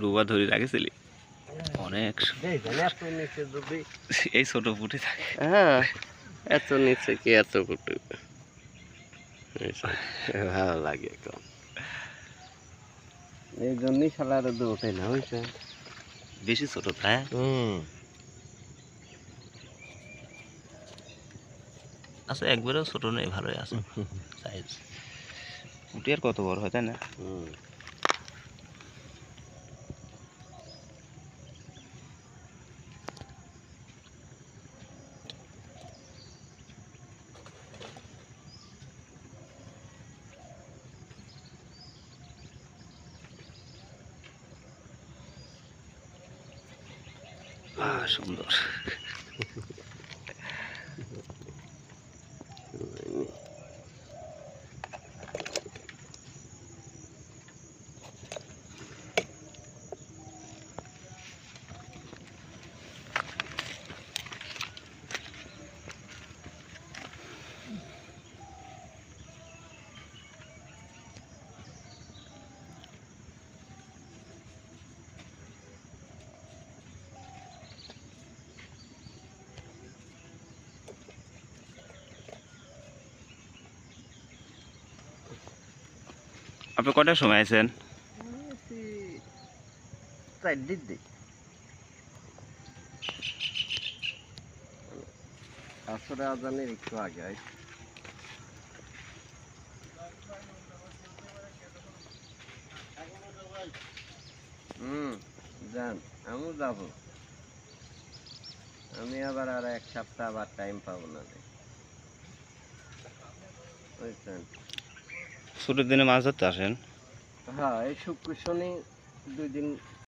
ডুবা ধরে রাখেছিলি। অনেক এই ছোট পুটি থাকে। হ্যাঁ এত নিচে কি এত কুটু ভালো লাগে কম এই জন্যই শালার তো ওঠে না হয়েছে বেশি ছোট তাই হুম। আচ্ছা একবারেও ছোট নেই ভালোই আছে। সাইজ পুঁটি আর কত বড় হয় তাই না? হুম। Ah, son dos. আপনি কটার সময় আছেন আসরে আগে যান, আমিও যাব। আমি আবার আর এক সপ্তাহ আবার টাইম পাবো না ছুটির দিনে মাছ ধরতে আসেন। হ্যাঁ এই শুক্র শনি দুই দিন